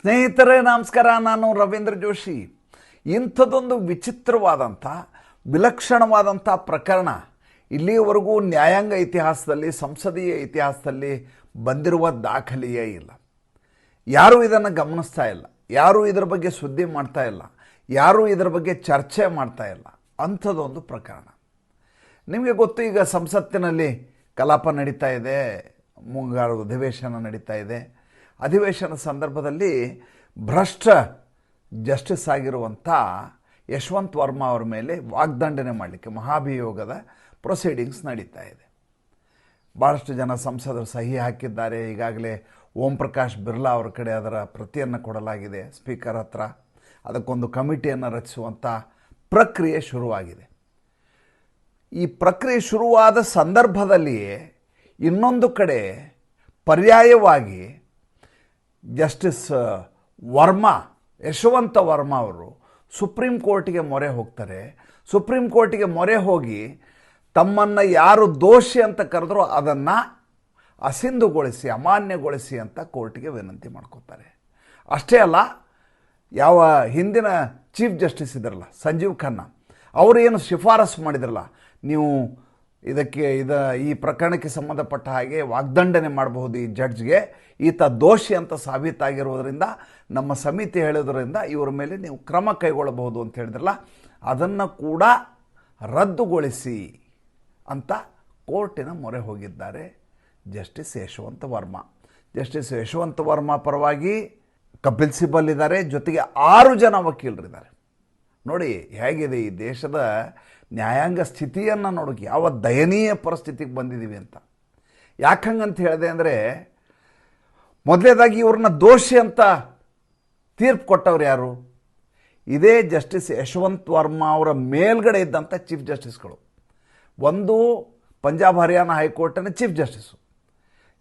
ಸ್ನೇಹಿತರೇ, ನಮಸ್ಕಾರ. ನಾನು ರವೀಂದ್ರ ಜೋಶಿ. ಇಂಥದ್ದೊಂದು ವಿಚಿತ್ರವಾದಂಥ, ವಿಲಕ್ಷಣವಾದಂಥ ಪ್ರಕರಣ ಇಲ್ಲಿಯವರೆಗೂ ನ್ಯಾಯಾಂಗ ಇತಿಹಾಸದಲ್ಲಿ, ಸಂಸದೀಯ ಇತಿಹಾಸದಲ್ಲಿ ಬಂದಿರುವ ದಾಖಲೆಯೇ ಇಲ್ಲ. ಯಾರೂ ಇದನ್ನು ಗಮನಿಸ್ತಾ ಇಲ್ಲ. ಯಾರೂ ಇದರ ಬಗ್ಗೆ ಸುದ್ದಿ ಮಾಡ್ತಾ ಇಲ್ಲ. ಯಾರೂ ಇದರ ಬಗ್ಗೆ ಚರ್ಚೆ ಮಾಡ್ತಾ ಇಲ್ಲ. ಅಂಥದ್ದೊಂದು ಪ್ರಕರಣ. ನಿಮಗೆ ಗೊತ್ತು, ಈಗ ಸಂಸತ್ತಿನಲ್ಲಿ ಕಲಾಪ ನಡೀತಾ ಇದೆ, ಮುಂಗಾರು ಅಧಿವೇಶನ ನಡೀತಾ ಇದೆ. ಅಧಿವೇಶನ ಸಂದರ್ಭದಲ್ಲಿ ಭ್ರಷ್ಟ ಜಸ್ಟಿಸ್ ಆಗಿರುವಂಥ ಯಶವಂತ್ ವರ್ಮಾ ಅವರ ಮೇಲೆ ವಾಗ್ದಂಡನೆ ಮಾಡಲಿಕ್ಕೆ ಮಹಾಭಿಯೋಗದ ಪ್ರೊಸೀಡಿಂಗ್ಸ್ ನಡೀತಾ ಇದೆ. ಭಾಳಷ್ಟು ಜನ ಸಂಸದರು ಸಹಿ ಹಾಕಿದ್ದಾರೆ. ಈಗಾಗಲೇ ಓಂ ಪ್ರಕಾಶ್ ಬಿರ್ಲಾ ಅವರ ಕಡೆ ಅದರ ಪ್ರತಿಯನ್ನು ಕೊಡಲಾಗಿದೆ ಸ್ಪೀಕರ್ ಹತ್ರ. ಅದಕ್ಕೊಂದು ಕಮಿಟಿಯನ್ನು ರಚಿಸುವಂಥ ಪ್ರಕ್ರಿಯೆ ಶುರುವಾಗಿದೆ. ಈ ಪ್ರಕ್ರಿಯೆ ಶುರುವಾದ ಸಂದರ್ಭದಲ್ಲಿಯೇ ಇನ್ನೊಂದು ಕಡೆ ಪರ್ಯಾಯವಾಗಿ ಜಸ್ಟಿಸ್ ವರ್ಮಾ, ಯಶವಂತ ವರ್ಮಾ ಅವರು ಸುಪ್ರೀಂ ಕೋರ್ಟಿಗೆ ಮೊರೆ ಹೋಗ್ತಾರೆ. ಸುಪ್ರೀಂ ಕೋರ್ಟಿಗೆ ಮೊರೆ ಹೋಗಿ ತಮ್ಮನ್ನು ಯಾರು ದೋಷಿ ಅಂತ ಕರೆದ್ರೋ ಅದನ್ನು ಅಸಿಂಧುಗೊಳಿಸಿ, ಅಮಾನ್ಯಗೊಳಿಸಿ ಅಂತ ಕೋರ್ಟಿಗೆ ವಿನಂತಿ ಮಾಡ್ಕೋತಾರೆ. ಅಷ್ಟೇ ಅಲ್ಲ, ಯಾವ ಹಿಂದಿನ ಚೀಫ್ ಜಸ್ಟಿಸ್ ಇದ್ರಲ್ಲ, ಸಂಜೀವ್ ಖನ್ನಾ, ಅವರು ಏನು ಶಿಫಾರಸು ಮಾಡಿದ್ರಲ್ಲ, ನೀವು ಇದಕ್ಕೆ ಇದ ಈ ಪ್ರಕರಣಕ್ಕೆ ಸಂಬಂಧಪಟ್ಟ ಹಾಗೆ ವಾಗ್ದಂಡನೆ ಮಾಡಬಹುದು ಈ ಜಡ್ಜ್ಗೆ. ಈತ ದೋಷಿ ಅಂತ ಸಾಬೀತಾಗಿರುವುದರಿಂದ, ನಮ್ಮ ಸಮಿತಿ ಹೇಳೋದರಿಂದ ಇವರ ಮೇಲೆ ನೀವು ಕ್ರಮ ಕೈಗೊಳ್ಳಬಹುದು ಅಂತ ಹೇಳಿದ್ರಲ್ಲ, ಅದನ್ನು ಕೂಡ ರದ್ದುಗೊಳಿಸಿ ಅಂತ ಕೋರ್ಟಿನ ಮೊರೆ ಹೋಗಿದ್ದಾರೆ ಜಸ್ಟಿಸ್ ಯಶವಂತ ವರ್ಮಾ. ಜಸ್ಟಿಸ್ ಯಶವಂತ ವರ್ಮಾ ಪರವಾಗಿ ಕಪಿಲ್ ಸಿಬಲ್ ಇದ್ದಾರೆ, ಜೊತೆಗೆ ಆರು ಜನ ವಕೀಲರಿದ್ದಾರೆ. ನೋಡಿ, ಹೇಗಿದೆ ಈ ದೇಶದ ನ್ಯಾಯಾಂಗ ಸ್ಥಿತಿಯನ್ನು ನೋಡೋಕೆ ಯಾವ ದಯನೀಯ ಪರಿಸ್ಥಿತಿಗೆ ಬಂದಿದ್ದೀವಿ ಅಂತ. ಯಾಕಂಗಂತ ಹೇಳಿದೆ ಅಂದರೆ, ಮೊದಲೇದಾಗಿ ಇವ್ರನ್ನ ದೋಷಿ ಅಂತ ತೀರ್ಪು ಕೊಟ್ಟವ್ರು ಯಾರು? ಇದೇ ಜಸ್ಟಿಸ್ ಯಶವಂತ್ ವರ್ಮಾ ಅವರ ಮೇಲ್ಗಡೆ ಇದ್ದಂಥ ಚೀಫ್ ಜಸ್ಟಿಸ್ಗಳು. ಒಂದು ಪಂಜಾಬ್, ಹರಿಯಾಣ ಹೈಕೋರ್ಟಿನ ಚೀಫ್ ಜಸ್ಟಿಸು.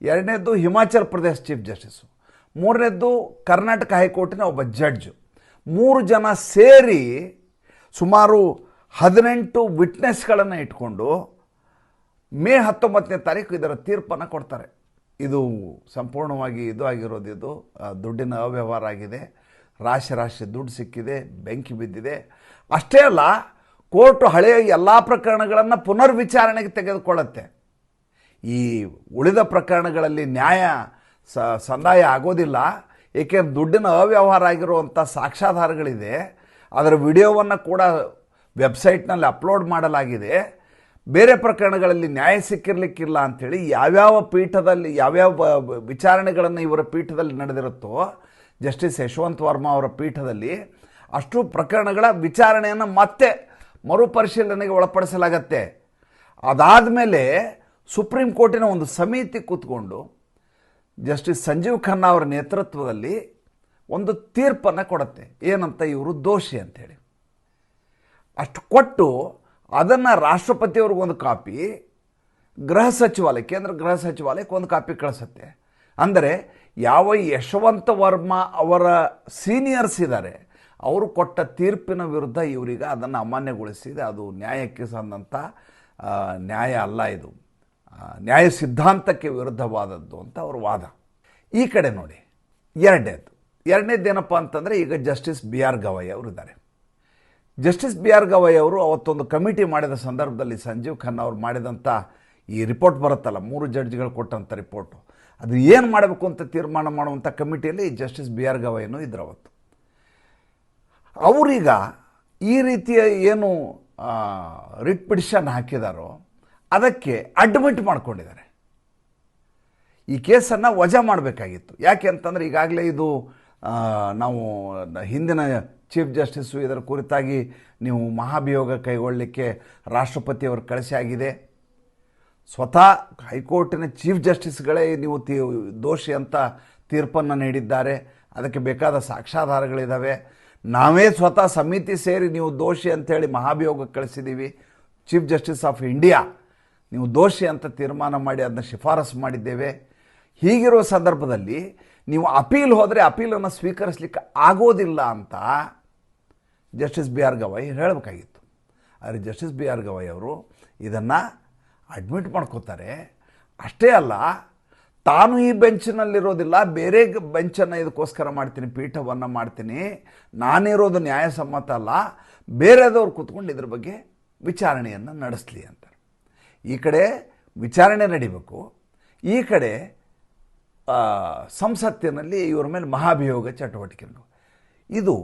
ಎರಡನೇದ್ದು ಹಿಮಾಚಲ್ ಪ್ರದೇಶ್ ಚೀಫ್ ಜಸ್ಟಿಸು. ಮೂರನೇದ್ದು ಕರ್ನಾಟಕ ಹೈಕೋರ್ಟಿನ ಒಬ್ಬ ಜಡ್ಜು. ಮೂರು ಜನ ಸೇರಿ ಸುಮಾರು ಹದಿನೆಂಟು ವಿಟ್ನೆಸ್ಗಳನ್ನು ಇಟ್ಕೊಂಡು ಮೇ ಹತ್ತೊಂಬತ್ತನೇ ತಾರೀಕು ಇದರ ತೀರ್ಪನ್ನು ಕೊಡ್ತಾರೆ. ಇದು ಸಂಪೂರ್ಣವಾಗಿ ಇದು ಆಗಿರೋದು, ಇದು ದುಡ್ಡಿನ ಅವ್ಯವಹಾರ ಆಗಿದೆ. ರಾಶಿ ರಾಶಿ ದುಡ್ಡು ಸಿಕ್ಕಿದೆ, ಬೆಂಕಿ ಬಿದ್ದಿದೆ. ಅಷ್ಟೇ ಅಲ್ಲ, ಕೋರ್ಟು ಹಳೆಯ ಎಲ್ಲ ಪ್ರಕರಣಗಳನ್ನು ಪುನರ್ವಿಚಾರಣೆಗೆ ತೆಗೆದುಕೊಳ್ಳುತ್ತೆ. ಈ ಉಳಿದ ಪ್ರಕರಣಗಳಲ್ಲಿ ನ್ಯಾಯ ಸಂದಾಯ ಆಗೋದಿಲ್ಲ. ಏಕೆಂದ್ರೆ ದುಡ್ಡಿನ ಅವ್ಯವಹಾರ ಆಗಿರುವಂಥ ಸಾಕ್ಷ್ಯಾಧಾರಗಳಿದೆ. ಅದರ ವಿಡಿಯೋವನ್ನು ಕೂಡ ವೆಬ್ಸೈಟ್ನಲ್ಲಿ ಅಪ್ಲೋಡ್ ಮಾಡಲಾಗಿದೆ. ಬೇರೆ ಪ್ರಕರಣಗಳಲ್ಲಿ ನ್ಯಾಯ ಸಿಕ್ಕಿರಲಿಕ್ಕಿಲ್ಲ ಅಂಥೇಳಿ ಯಾವ್ಯಾವ ಪೀಠದಲ್ಲಿ ಯಾವ್ಯಾವ ವಿಚಾರಣೆಗಳನ್ನು ಇವರ ಪೀಠದಲ್ಲಿ ನಡೆದಿರುತ್ತೋ, ಜಸ್ಟಿಸ್ ಯಶವಂತ್ ವರ್ಮಾ ಅವರ ಪೀಠದಲ್ಲಿ ಅಷ್ಟು ಪ್ರಕರಣಗಳ ವಿಚಾರಣೆಯನ್ನು ಮತ್ತೆ ಮರುಪರಿಶೀಲನೆಗೆ ಒಳಪಡಿಸಲಾಗತ್ತೆ. ಅದಾದ ಮೇಲೆ ಸುಪ್ರೀಂ ಕೋರ್ಟಿನ ಒಂದು ಸಮಿತಿ ಕೂತ್ಕೊಂಡು ಜಸ್ಟಿಸ್ ಸಂಜೀವ್ ಖನ್ನಾ ಅವರ ನೇತೃತ್ವದಲ್ಲಿ ಒಂದು ತೀರ್ಪನ್ನು ಕೊಡುತ್ತೆ. ಏನಂತ ಇವರು ದೋಷಿ ಅಂಥೇಳಿ. ಅಷ್ಟು ಕೊಟ್ಟು ಅದನ್ನು ರಾಷ್ಟ್ರಪತಿಯವ್ರಿಗೆ ಒಂದು ಕಾಪಿ, ಗೃಹ ಸಚಿವಾಲಯ, ಕೇಂದ್ರ ಗೃಹ ಸಚಿವಾಲಯಕ್ಕೆ ಒಂದು ಕಾಪಿ ಕಳಿಸುತ್ತೆ. ಅಂದರೆ ಯಾವ ಯಶವಂತ ವರ್ಮ ಅವರ ಸೀನಿಯರ್ಸ್ ಇದ್ದಾರೆ, ಅವರು ಕೊಟ್ಟ ತೀರ್ಪಿನ ವಿರುದ್ಧ ಇವರಿಗೆ ಅದನ್ನು ಅಮಾನ್ಯಗೊಳಿಸಿದೆ. ಅದು ನ್ಯಾಯಕ್ಕೆ ಸಂದಂಥ ನ್ಯಾಯ ಅಲ್ಲ ಇದು. ನ್ಯಾಯ ಸಿದ್ಧಾಂತಕ್ಕೆ ವಿರುದ್ಧವಾದದ್ದು ಅಂತ ಅವ್ರ ವಾದ. ಈ ಕಡೆ ನೋಡಿ, ಎರಡನೇದು. ಏನಪ್ಪ ಅಂತಂದರೆ ಈಗ ಜಸ್ಟಿಸ್ ಬಿ ಆರ್ ಗವಾಯಿ ಅವರು ಇದ್ದಾರೆ ಜಸ್ಟಿಸ್ ಬಿ ಆರ್ ಗವಾಯ್ ಅವರು ಅವತ್ತೊಂದು ಕಮಿಟಿ ಮಾಡಿದ ಸಂದರ್ಭದಲ್ಲಿ ಸಂಜೀವ್ ಖನ್ನಾ ಅವರು ಮಾಡಿದಂಥ ಈ ರಿಪೋರ್ಟ್ ಬರುತ್ತಲ್ಲ, ಮೂರು ಜಡ್ಜ್ಗಳು ಕೊಟ್ಟಂಥ ರಿಪೋರ್ಟು. ಅದು ಏನು ಮಾಡಬೇಕು ಅಂತ ತೀರ್ಮಾನ ಮಾಡುವಂಥ ಕಮಿಟಿಯಲ್ಲಿ ಜಸ್ಟಿಸ್ ಬಿ ಆರ್ ಗವೈನು ಇದ್ರು ಅವತ್ತು. ಅವರೀಗ ಈ ರೀತಿಯ ಏನು ರಿಟ್ ಪಿಟಿಷನ್ ಹಾಕಿದಾರೋ, ಅದಕ್ಕೆ ಅಡ್ಮಿಟ್ ಮಾಡ್ಕೊಂಡಿದ್ದಾರೆ. ಈ ಕೇಸನ್ನು ವಜಾ ಮಾಡಬೇಕಾಗಿತ್ತು. ಯಾಕೆ ಅಂತಂದರೆ ಈಗಾಗಲೇ ಇದು ನಾವು ಹಿಂದಿನ ಚೀಫ್ ಜಸ್ಟಿಸು ಇದರ ಕುರಿತಾಗಿ ನೀವು ಮಹಾಭಿಯೋಗ ಕೈಗೊಳ್ಳಲಿಕ್ಕೆ ರಾಷ್ಟ್ರಪತಿಯವರು ಕಳಿಸಿ ಆಗಿದೆ. ಸ್ವತಃ ಹೈಕೋರ್ಟಿನ ಚೀಫ್ ಜಸ್ಟಿಸ್ಗಳೇ ನೀವು ತೀ, ದೋಷಿ ಅಂತ ತೀರ್ಪನ್ನು ನೀಡಿದ್ದಾರೆ. ಅದಕ್ಕೆ ಬೇಕಾದ ಸಾಕ್ಷ್ಯಾಧಾರಗಳಿದ್ದಾವೆ ನಾವೇ ಸ್ವತಃ ಸಮಿತಿ ಸೇರಿ ನೀವು ದೋಷಿ ಅಂತೇಳಿ ಮಹಾಭಿಯೋಗಕ್ಕೆ ಕಳಿಸಿದ್ದೀವಿ ಚೀಫ್ ಜಸ್ಟಿಸ್ ಆಫ್ ಇಂಡಿಯಾ, ನೀವು ದೋಷಿ ಅಂತ ತೀರ್ಮಾನ ಮಾಡಿ ಅದನ್ನ ಶಿಫಾರಸು ಮಾಡಿದ್ದೇವೆ. ಹೀಗಿರುವ ಸಂದರ್ಭದಲ್ಲಿ ನೀವು ಅಪೀಲ್ ಹೋದರೆ ಅಪೀಲನ್ನು ಸ್ವೀಕರಿಸಲಿಕ್ಕೆ ಆಗೋದಿಲ್ಲ ಅಂತ ಜಸ್ಟಿಸ್ ಬಿ ಆರ್ ಗವಾಯಿ ಹೇಳಬೇಕಾಗಿತ್ತು. ಆದರೆ ಜಸ್ಟಿಸ್ ಬಿ ಆರ್ ಗವಾಯಿ ಅವರು ಇದನ್ನು ಅಡ್ಮಿಟ್ ಮಾಡ್ಕೋತಾರೆ. ಅಷ್ಟೇ ಅಲ್ಲ, ತಾನು ಈ ಬೆಂಚಿನಲ್ಲಿರೋದಿಲ್ಲ, ಬೇರೆ ಬೆಂಚನ್ನು ಇದಕ್ಕೋಸ್ಕರ ಮಾಡ್ತೀನಿ, ಪೀಠವನ್ನು ಮಾಡ್ತೀನಿ ನಾನಿರೋದು ನ್ಯಾಯಸಮ್ಮತ ಅಲ್ಲ, ಬೇರೆದವ್ರು ಕೂತ್ಕೊಂಡು ಇದ್ರ ಬಗ್ಗೆ ವಿಚಾರಣೆಯನ್ನು ನಡೆಸಲಿ ಅಂತಾರೆ. ಈ ಕಡೆ ವಿಚಾರಣೆ ನಡಿಬೇಕು. ಈ ಕಡೆ ಸಂಸತ್ತಿನಲ್ಲಿ ಇವರ ಮೇಲೆ ಮಹಾಭಿಯೋಗ ಚಟುವಟಿಕೆಗಳು. ಇದು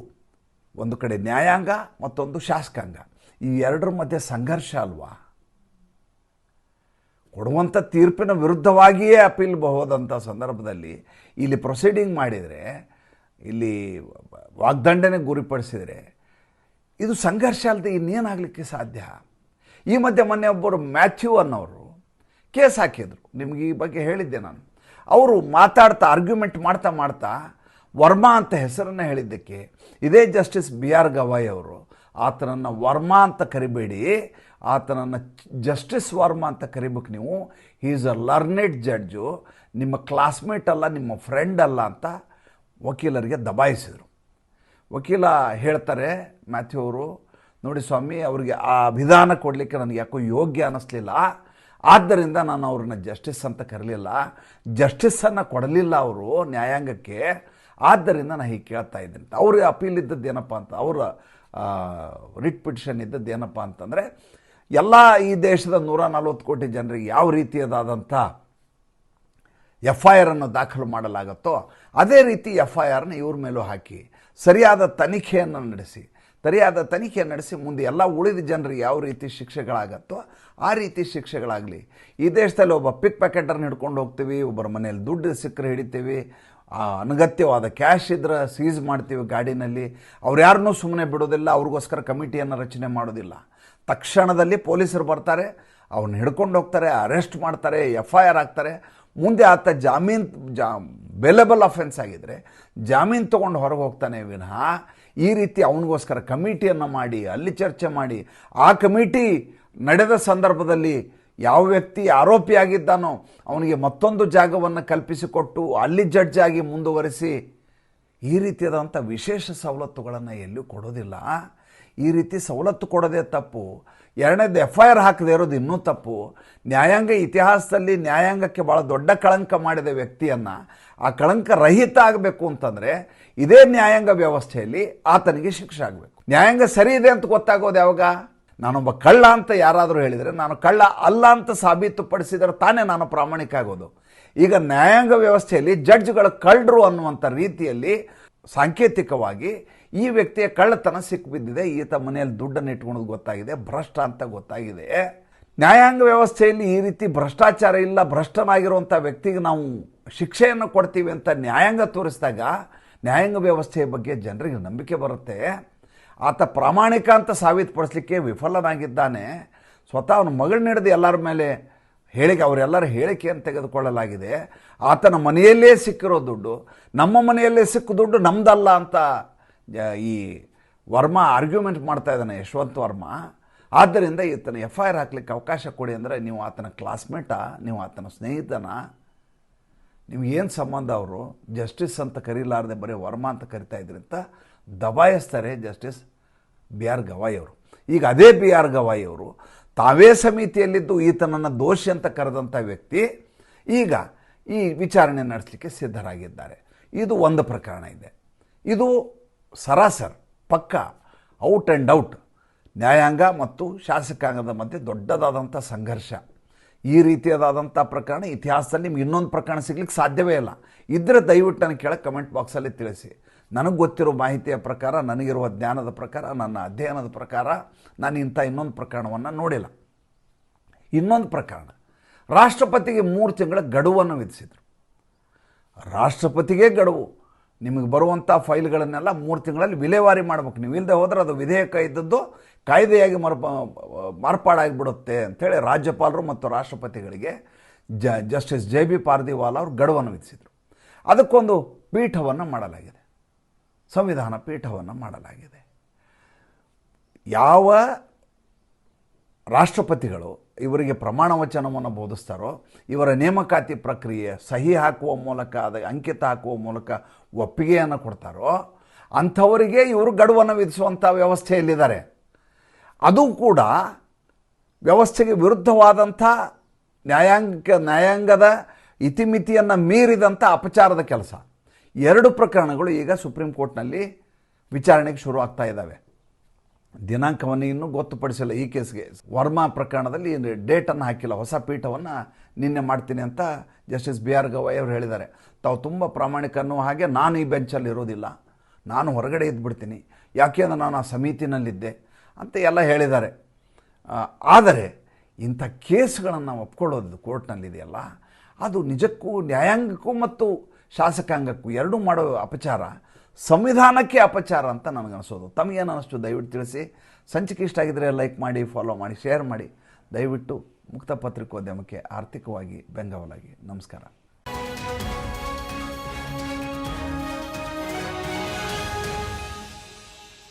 ಒಂದು ಕಡೆ ನ್ಯಾಯಾಂಗ, ಮತ್ತೊಂದು ಶಾಸಕಾಂಗ. ಈ ಎರಡರ ಮಧ್ಯೆ ಸಂಘರ್ಷ ಅಲ್ವಾ? ಕೊಡುವಂಥ ತೀರ್ಪಿನ ವಿರುದ್ಧವಾಗಿಯೇ ಅಪೀಲ್ ಹೋದಂಥ ಸಂದರ್ಭದಲ್ಲಿ ಇಲ್ಲಿ ಪ್ರೊಸೀಡಿಂಗ್ ಮಾಡಿದರೆ, ಇಲ್ಲಿ ವಾಗ್ದಂಡನೆ ಗುರಿಪಡಿಸಿದರೆ, ಇದು ಸಂಘರ್ಷ ಅಲ್ಲದೆ ಇನ್ನೇನಾಗಲಿಕ್ಕೆ ಸಾಧ್ಯ? ಈ ಮಧ್ಯೆ ಮೊನ್ನೆ ಒಬ್ಬರು ಮ್ಯಾಥ್ಯೂ ಅನ್ನೋರು ಕೇಸ್ ಹಾಕಿದರು. ನಿಮಗೆ ಈ ಬಗ್ಗೆ ಹೇಳಿದ್ದೆ ನಾನು. ಅವರು ಮಾತಾಡ್ತಾ ಆರ್ಗ್ಯುಮೆಂಟ್ ಮಾಡ್ತಾ ಮಾಡ್ತಾ ವರ್ಮಾ ಅಂತ ಹೆಸರನ್ನು ಹೇಳಿದ್ದಕ್ಕೆ, ಇದೇ ಜಸ್ಟಿಸ್ ಬಿ ಆರ್ ಗವಾಯ್ ಅವರು, ಆತನನ್ನು ವರ್ಮಾ ಅಂತ ಕರಿಬೇಡಿ, ಆತನನ್ನು ಜಸ್ಟಿಸ್ ವರ್ಮಾ ಅಂತ ಕರಿಬೇಕು ನೀವು ಈಸ್ ಅ ಲರ್ನೆಡ್ ಜಡ್ಜು ನಿಮ್ಮ ಕ್ಲಾಸ್ಮೇಟ್ ಅಲ್ಲ, ನಿಮ್ಮ ಫ್ರೆಂಡ್ ಅಲ್ಲ ಅಂತ ವಕೀಲರಿಗೆ ದಬಾಯಿಸಿದರು. ವಕೀಲ ಹೇಳ್ತಾರೆ ಮ್ಯಾಥ್ಯೂ ಅವರು, ನೋಡಿ ಸ್ವಾಮಿ, ಅವರಿಗೆ ಆ ವಿಧಾನ ಕೊಡಲಿಕ್ಕೆ ನನಗೆ ಯಾಕೋ ಯೋಗ್ಯ ಅನ್ನಿಸ್ಲಿಲ್ಲ ಆದ್ದರಿಂದ ನಾನು ಅವ್ರನ್ನ ಜಸ್ಟಿಸ್ ಅಂತ ಕರಲಿಲ್ಲ. ಜಸ್ಟಿಸನ್ನು ಕೊಡಲಿಲ್ಲ ಅವರು ನ್ಯಾಯಾಂಗಕ್ಕೆ ಆದ್ದರಿಂದ ನಾನು ಹೀಗೆ ಕೇಳ್ತಾ ಇದ್ದೀನಿ ಅವ್ರ ಅಪೀಲ್ ಇದ್ದದ್ದು ಏನಪ್ಪ ಅಂತ, ಅವರ ರಿಟ್ ಪಿಟಿಷನ್ ಇದ್ದದ್ದು ಏನಪ್ಪ ಅಂತಂದರೆ, ಎಲ್ಲ ಈ ದೇಶದ ನೂರ ನಲ್ವತ್ತು ಕೋಟಿ ಜನರಿಗೆ ಯಾವ ರೀತಿಯದಾದಂಥ ಎಫ್ ಐ ಆರನ್ನು ದಾಖಲು ಮಾಡಲಾಗುತ್ತೋ, ಅದೇ ರೀತಿ ಎಫ್ ಐ ಆರ್ನ ಇವ್ರ ಮೇಲೂ ಹಾಕಿ, ಸರಿಯಾದ ತನಿಖೆಯನ್ನು ನಡೆಸಿ ಸರಿಯಾದ ತನಿಖೆ ನಡೆಸಿ ಮುಂದೆ ಎಲ್ಲ ಉಳಿದ ಜನರು ಯಾವ ರೀತಿ ಶಿಕ್ಷೆಗಳಾಗತ್ತೋ ಆ ರೀತಿ ಶಿಕ್ಷೆಗಳಾಗಲಿ. ಈ ದೇಶದಲ್ಲಿ ಒಬ್ಬ ಪಿಕ್ ಪ್ಯಾಕೆಟರ್ನ ಹಿಡ್ಕೊಂಡು ಹೋಗ್ತೀವಿ, ಒಬ್ಬರ ಮನೇಲಿ ದುಡ್ಡು ಸಿಕ್ಕರೆ ಹಿಡಿತೀವಿ ಅನಗತ್ಯವಾದ ಕ್ಯಾಶ್ ಇದ್ರೆ ಸೀಸ್ ಮಾಡ್ತೀವಿ ಗಾಡಿನಲ್ಲಿ. ಅವ್ರು ಯಾರನ್ನೂ ಸುಮ್ಮನೆ ಬಿಡೋದಿಲ್ಲ, ಅವ್ರಿಗೋಸ್ಕರ ಕಮಿಟಿಯನ್ನು ರಚನೆ ಮಾಡೋದಿಲ್ಲ. ತಕ್ಷಣದಲ್ಲಿ ಪೊಲೀಸರು ಬರ್ತಾರೆ ಅವ್ರನ್ನ ಹಿಡ್ಕೊಂಡು ಹೋಗ್ತಾರೆ, ಅರೆಸ್ಟ್ ಮಾಡ್ತಾರೆ ಎಫ್ ಐ ಆರ್ ಹಾಕ್ತಾರೆ. ಮುಂದೆ ಆತ ಜಾಮೀನು, ಜಾ ಬೆಲೆಬಲ್ ಅಫೆನ್ಸ್ ಆಗಿದ್ದರೆ ಜಾಮೀನು ತೊಗೊಂಡು ಹೊರಗೆ ಹೋಗ್ತಾನೆ ವಿನಃ ಈ ರೀತಿ ಅವನಿಗೋಸ್ಕರ ಕಮಿಟಿಯನ್ನು ಮಾಡಿ, ಅಲ್ಲಿ ಚರ್ಚೆ ಮಾಡಿ, ಆ ಕಮಿಟಿ ನಡೆದ ಸಂದರ್ಭದಲ್ಲಿ ಯಾವ ವ್ಯಕ್ತಿ ಆರೋಪಿಯಾಗಿದ್ದಾನೋ ಅವನಿಗೆ ಮತ್ತೊಂದು ಜಾಗವನ್ನು ಕಲ್ಪಿಸಿಕೊಟ್ಟು ಅಲ್ಲಿ ಜಡ್ಜ್ ಆಗಿ ಮುಂದುವರಿಸಿ ಈ ರೀತಿಯಾದಂಥ ವಿಶೇಷ ಸವಲತ್ತುಗಳನ್ನು ಎಲ್ಲೂ ಕೊಡೋದಿಲ್ಲ. ಈ ರೀತಿ ಸವಲತ್ತು ಕೊಡೋದೇ ತಪ್ಪು. ಎರಡನೇದು ಎಫ್ ಐ ಆರ್ ಹಾಕದೇ ಇರೋದು ಇನ್ನೂ ತಪ್ಪು. ನ್ಯಾಯಾಂಗ ಇತಿಹಾಸದಲ್ಲಿ ನ್ಯಾಯಾಂಗಕ್ಕೆ ಭಾಳ ದೊಡ್ಡ ಕಳಂಕ ಮಾಡಿದ ವ್ಯಕ್ತಿಯನ್ನು ಆ ಕಳಂಕ ರಹಿತ ಆಗಬೇಕು ಅಂತಂದರೆ ಇದೇ ನ್ಯಾಯಾಂಗ ವ್ಯವಸ್ಥೆಯಲ್ಲಿ ಆತನಿಗೆ ಶಿಕ್ಷೆ ಆಗಬೇಕು. ನ್ಯಾಯಾಂಗ ಸರಿ ಇದೆ ಅಂತ ಗೊತ್ತಾಗೋದು ಯಾವಾಗ? ನಾನೊಬ್ಬ ಕಳ್ಳ ಅಂತ ಯಾರಾದರೂ ಹೇಳಿದರೆ ನಾನು ಕಳ್ಳ ಅಲ್ಲ ಅಂತ ಸಾಬೀತುಪಡಿಸಿದರೆ ತಾನೇ ನಾನು ಪ್ರಾಮಾಣಿಕ ಆಗೋದು. ಈಗ ನ್ಯಾಯಾಂಗ ವ್ಯವಸ್ಥೆಯಲ್ಲಿ ಜಡ್ಜ್ಗಳು ಕಳ್ಳರು ಅನ್ನುವಂಥ ರೀತಿಯಲ್ಲಿ ಸಾಂಕೇತಿಕವಾಗಿ ಈ ವ್ಯಕ್ತಿಯ ಕಳ್ಳತನ ಸಿಕ್ಕಿಬಿದ್ದಿದೆ ಈತ ಮನೆಯಲ್ಲಿ ದುಡ್ಡನ್ನು ಇಟ್ಕೊಳೋದು ಗೊತ್ತಾಗಿದೆ. ಭ್ರಷ್ಟ ಅಂತ ಗೊತ್ತಾಗಿದೆ. ನ್ಯಾಯಾಂಗ ವ್ಯವಸ್ಥೆಯಲ್ಲಿ ಈ ರೀತಿ ಭ್ರಷ್ಟಾಚಾರ ಇಲ್ಲ, ಭ್ರಷ್ಟನಾಗಿರುವಂಥ ವ್ಯಕ್ತಿಗೆ ನಾವು ಶಿಕ್ಷೆಯನ್ನು ಕೊಡ್ತೀವಿ ಅಂತ ನ್ಯಾಯಾಂಗ ತೋರಿಸಿದಾಗ ನ್ಯಾಯಾಂಗ ವ್ಯವಸ್ಥೆಯ ಬಗ್ಗೆ ಜನರಿಗೆ ನಂಬಿಕೆ ಬರುತ್ತೆ. ಆತ ಪ್ರಾಮಾಣಿಕ ಅಂತ ಸಾಬೀತುಪಡಿಸ್ಲಿಕ್ಕೆ ವಿಫಲನಾಗಿದ್ದಾನೆ. ಸ್ವತಃ ಅವನ ಮಗಳನ್ನ ಹಿಡಿದು ಎಲ್ಲರ ಮೇಲೆ ಹೇಳಿಕೆ, ಅವರೆಲ್ಲರ ಹೇಳಿಕೆಯನ್ನು ತೆಗೆದುಕೊಳ್ಳಲಾಗಿದೆ. ಆತನ ಮನೆಯಲ್ಲೇ ಸಿಕ್ಕಿರೋ ದುಡ್ಡು, ನಮ್ಮ ಮನೆಯಲ್ಲೇ ಸಿಕ್ಕ ದುಡ್ಡು ನಮ್ದಲ್ಲ ಅಂತ ಈ ವರ್ಮ ಆರ್ಗ್ಯುಮೆಂಟ್ ಮಾಡ್ತಾ ಇದ್ದಾನೆ ಯಶವಂತ್ ವರ್ಮ. ಆದ್ದರಿಂದ ಈತನ ಎಫ್ ಐ ಆರ್ ಹಾಕ್ಲಿಕ್ಕೆ ಅವಕಾಶ ಕೊಡಿ ಅಂದರೆ ನೀವು ಆತನ ಕ್ಲಾಸ್ಮೇಟಾ ನೀವು ಆತನ ಸ್ನೇಹಿತನ? ನಿಮ್ಗೇನು ಸಂಬಂಧ ಅವರು? ಜಸ್ಟಿಸ್ ಅಂತ ಕರೀಲಾರದೆ ಬರೀ ವರ್ಮ ಅಂತ ಕರಿತಾ ಇದ್ರಿ ಅಂತ ದಬಾಯಿಸ್ತಾರೆ ಜಸ್ಟಿಸ್ ಬಿ ಆರ್ ಗವಾಯಿ ಅವರು. ಈಗ ಅದೇ ಬಿ ಆರ್ ಗವಾಯಿ ಅವರು, ತಾವೇ ಸಮಿತಿಯಲ್ಲಿದ್ದು ಈತನನ್ನು ದೋಷಿ ಅಂತ ಕರೆದಂಥ ವ್ಯಕ್ತಿ, ಈಗ ಈ ವಿಚಾರಣೆ ನಡೆಸಲಿಕ್ಕೆ ಸಿದ್ಧರಾಗಿದ್ದಾರೆ. ಇದು ಒಂದು ಪ್ರಕರಣ ಇದೆ. ಇದು ಸರಾಸರ್, ಪಕ್ಕ, ಔಟ್ ಆ್ಯಂಡ್ ಔಟ್, ನ್ಯಾಯಾಂಗ ಮತ್ತು ಶಾಸಕಾಂಗದ ಮಧ್ಯೆ ದೊಡ್ಡದಾದಂಥ ಸಂಘರ್ಷ. ಈ ರೀತಿಯಾದಂಥ ಪ್ರಕರಣ ಇತಿಹಾಸದಲ್ಲಿ ನಿಮ್ಗೆ ಇನ್ನೊಂದು ಪ್ರಕರಣ ಸಿಗ್ಲಿಕ್ಕೆ ಸಾಧ್ಯವೇ ಇಲ್ಲ. ಇದ್ದರೆ ದಯವಿಟ್ಟು ನನಗೆ ಕೆಳಗೆ ಕಮೆಂಟ್ ಬಾಕ್ಸಲ್ಲಿ ತಿಳಿಸಿ. ನನಗೆ ಗೊತ್ತಿರೋ ಮಾಹಿತಿಯ ಪ್ರಕಾರ, ನನಗಿರುವ ಜ್ಞಾನದ ಪ್ರಕಾರ, ನನ್ನ ಅಧ್ಯಯನದ ಪ್ರಕಾರ ನಾನು ಇಂಥ ಇನ್ನೊಂದು ಪ್ರಕರಣವನ್ನು ನೋಡಿಲ್ಲ. ಇನ್ನೊಂದು ಪ್ರಕರಣ, ರಾಷ್ಟ್ರಪತಿಗೆ ಮೂರು ತಿಂಗಳ ಗಡುವನ್ನು ವಿಧಿಸಿದರು. ರಾಷ್ಟ್ರಪತಿಗೆ ಗಡುವು ನಿಮಗೆ ಬರುವಂಥ ಫೈಲ್ಗಳನ್ನೆಲ್ಲ ಮೂರು ತಿಂಗಳಲ್ಲಿ ವಿಲೇವಾರಿ ಮಾಡಬೇಕು. ನೀವು ಇಲ್ಲದೆ ಹೋದರೆ ಅದು ವಿಧೇಯಕ ಇದ್ದದ್ದು ಕಾಯ್ದೆಯಾಗಿ ಮರ್ಪ, ಮಾರ್ಪಾಡಾಗಿಬಿಡುತ್ತೆ ಅಂಥೇಳಿ ರಾಜ್ಯಪಾಲರು ಮತ್ತು ರಾಷ್ಟ್ರಪತಿಗಳಿಗೆ ಜ, ಜಸ್ಟಿಸ್ ಜೆ ಬಿ ಪಾರ್ದಿವಾಲ ಅವರು ಗಡುವನ್ನು ವಿಧಿಸಿದರು. ಅದಕ್ಕೊಂದು ಪೀಠವನ್ನು ಮಾಡಲಾಗಿದೆ. ಸಂವಿಧಾನ ಪೀಠವನ್ನು ಮಾಡಲಾಗಿದೆ. ಯಾವ ರಾಷ್ಟ್ರಪತಿಗಳು ಇವರಿಗೆ ಪ್ರಮಾಣ ವಚನವನ್ನು ಬೋಧಿಸ್ತಾರೋ, ಇವರ ನೇಮಕಾತಿ ಪ್ರಕ್ರಿಯೆ ಸಹಿ ಹಾಕುವ ಮೂಲಕ, ಅದ ಅಂಕಿತ ಹಾಕುವ ಮೂಲಕ ಒಪ್ಪಿಗೆಯನ್ನು ಕೊಡ್ತಾರೋ, ಅಂಥವರಿಗೆ ಇವರು ಗಡುವನ್ನು ವಿಧಿಸುವಂಥ ವ್ಯವಸ್ಥೆಯಲ್ಲಿದ್ದಾರೆ. ಅದು ಕೂಡ ವ್ಯವಸ್ಥೆಗೆ ವಿರುದ್ಧವಾದಂಥ ನ್ಯಾಯಾಂಗ, ನ್ಯಾಯಾಂಗದ ಇತಿಮಿತಿಯನ್ನು ಮೀರಿದಂಥ ಅಪಚಾರದ ಕೆಲಸ. ಎರಡು ಪ್ರಕರಣಗಳು ಈಗ ಸುಪ್ರೀಂ ಕೋರ್ಟ್ನಲ್ಲಿ ವಿಚಾರಣೆಗೆ ಶುರು ಆಗ್ತಾ ಇದ್ದಾವೆ. ದಿನಾಂಕವನ್ನು ಇನ್ನೂ ಗೊತ್ತುಪಡಿಸಿಲ್ಲ ಈ ಕೇಸ್ಗೆ. ವರ್ಮಾ ಪ್ರಕರಣದಲ್ಲಿ ಡೇಟನ್ನು ಹಾಕಿಲ್ಲ. ಹೊಸ ಪೀಠವನ್ನು ನಿನ್ನೆ ಮಾಡ್ತೀನಿ ಅಂತ ಜಸ್ಟಿಸ್ ಬಿ ಆರ್ ಗವಾಯ್ ಅವರು ಹೇಳಿದ್ದಾರೆ. ತಾವು ತುಂಬ ಪ್ರಾಮಾಣಿಕ ಅನ್ನೋ ಹಾಗೆ ನಾನು ಈ ಬೆಂಚಲ್ಲಿ ಇರೋದಿಲ್ಲ. ನಾನು ಹೊರಗಡೆ ಇದ್ದುಬಿಡ್ತೀನಿ ಯಾಕೆ ಅಂದರೆ ನಾನು ಆ ಸಮಿತಿನಲ್ಲಿದ್ದೆ ಅಂತ ಎಲ್ಲ ಹೇಳಿದ್ದಾರೆ. ಆದರೆ ಇಂಥ ಕೇಸ್ಗಳನ್ನು ಒಪ್ಕೊಳ್ಳೋದು ಕೋರ್ಟ್ನಲ್ಲಿದೆಯಲ್ಲ, ಅದು ನಿಜಕ್ಕೂ ನ್ಯಾಯಾಂಗಕ್ಕೂ ಮತ್ತು ಶಾಸಕಾಂಗಕ್ಕೂ ಎರಡೂ ಮಾಡೋ ಅಪಚಾರ ಸಂವಿಧಾನಕ್ಕೆ ಅಪಚಾರ ಅಂತ ನನಗನ್ನಿಸೋದು ತಮಗೇನು ಅನ್ನಿಸ್ತು ದಯವಿಟ್ಟು ತಿಳಿಸಿ. ಸಂಚಿಕೆ ಇಷ್ಟ ಆಗಿದ್ದರೆ ಲೈಕ್ ಮಾಡಿ ಫಾಲೋ ಮಾಡಿ ಶೇರ್ ಮಾಡಿ. ದಯವಿಟ್ಟು ಮುಕ್ತ ಪತ್ರಿಕೋದ್ಯಮಕ್ಕೆ ಆರ್ಥಿಕವಾಗಿ ಬೆಂಗಾವಲಾಗಿ ನಮಸ್ಕಾರ.